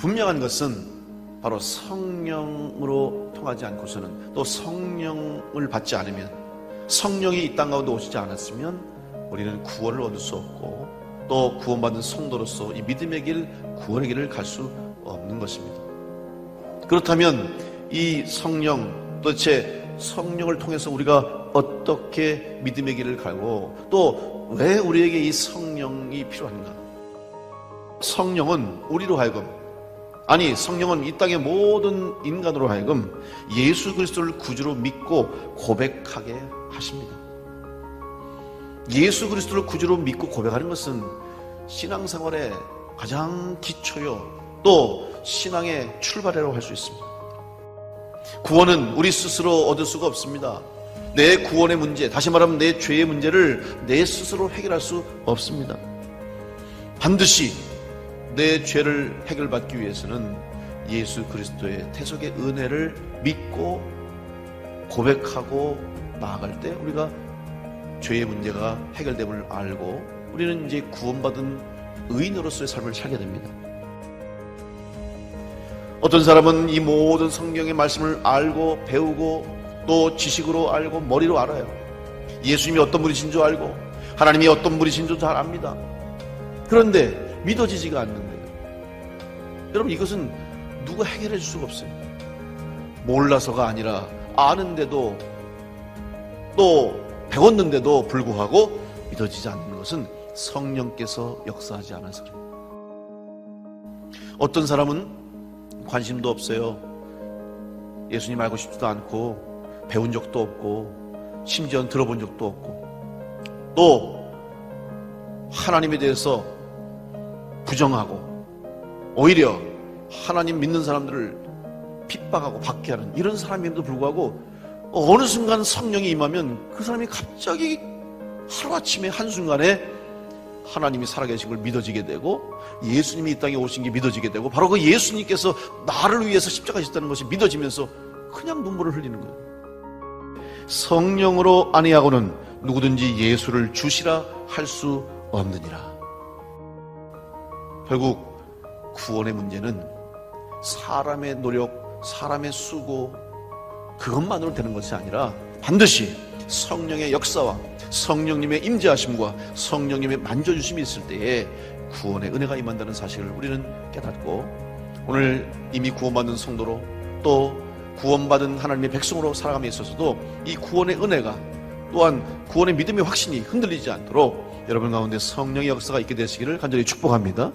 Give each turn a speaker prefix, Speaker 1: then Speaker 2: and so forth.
Speaker 1: 분명한 것은 바로 성령으로 통하지 않고서는 또 성령을 받지 않으면 성령이 이 땅 가운데 오시지 않았으면 우리는 구원을 얻을 수 없고 또 구원받은 성도로서 이 믿음의 길, 구원의 길을 갈 수 없는 것입니다. 그렇다면 이 성령 도대체 성령을 통해서 우리가 어떻게 믿음의 길을 가고 또 왜 우리에게 이 성령이 필요한가? 성령은 우리로 하여금 아니 성령은 이 땅의 모든 인간으로 하여금 예수 그리스도를 구주로 믿고 고백하게 하십니다. 예수 그리스도를 구주로 믿고 고백하는 것은 신앙생활의 가장 기초요 또 신앙의 출발이라고 할 수 있습니다. 구원은 우리 스스로 얻을 수가 없습니다. 내 구원의 문제, 다시 말하면 내 죄의 문제를 내 스스로 해결할 수 없습니다. 반드시 내 죄를 해결받기 위해서는 예수 그리스도의 태속의 은혜를 믿고 고백하고 나아갈 때 우리가 죄의 문제가 해결됨을 알고 우리는 이제 구원받은 의인으로서의 삶을 살게 됩니다. 어떤 사람은 이 모든 성경의 말씀을 알고 배우고 또 지식으로 알고 머리로 알아요. 예수님이 어떤 분이신 줄 알고 하나님이 어떤 분이신 줄 잘 압니다. 그런데 믿어지지가 않는 거예요. 여러분 이것은 누가 해결해 줄 수가 없어요. 몰라서가 아니라 아는데도 또 배웠는데도 불구하고 믿어지지 않는 것은 성령께서 역사하지 않아서입니다. 어떤 사람은 관심도 없어요. 예수님 알고 싶지도 않고 배운 적도 없고 심지어 들어본 적도 없고 또 하나님에 대해서 부정하고 오히려 하나님 믿는 사람들을 핍박하고 박해하는 이런 사람임에도 불구하고 어느 순간 성령이 임하면 그 사람이 갑자기 하루아침에 한순간에 하나님이 살아계신 걸 믿어지게 되고 예수님이 이 땅에 오신 게 믿어지게 되고 바로 그 예수님께서 나를 위해서 십자가셨다는 것이 믿어지면서 그냥 눈물을 흘리는 거예요. 성령으로 아니하고는 누구든지 예수를 주시라 할 수 없느니라. 결국 구원의 문제는 사람의 노력, 사람의 수고 그것만으로 되는 것이 아니라 반드시 성령의 역사와 성령님의 임재하심과 성령님의 만져주심이 있을 때에 구원의 은혜가 임한다는 사실을 우리는 깨닫고 오늘 이미 구원받은 성도로 또 구원받은 하나님의 백성으로 살아감에 있어서도 이 구원의 은혜가 또한 구원의 믿음의 확신이 흔들리지 않도록 여러분 가운데 성령의 역사가 있게 되시기를 간절히 축복합니다.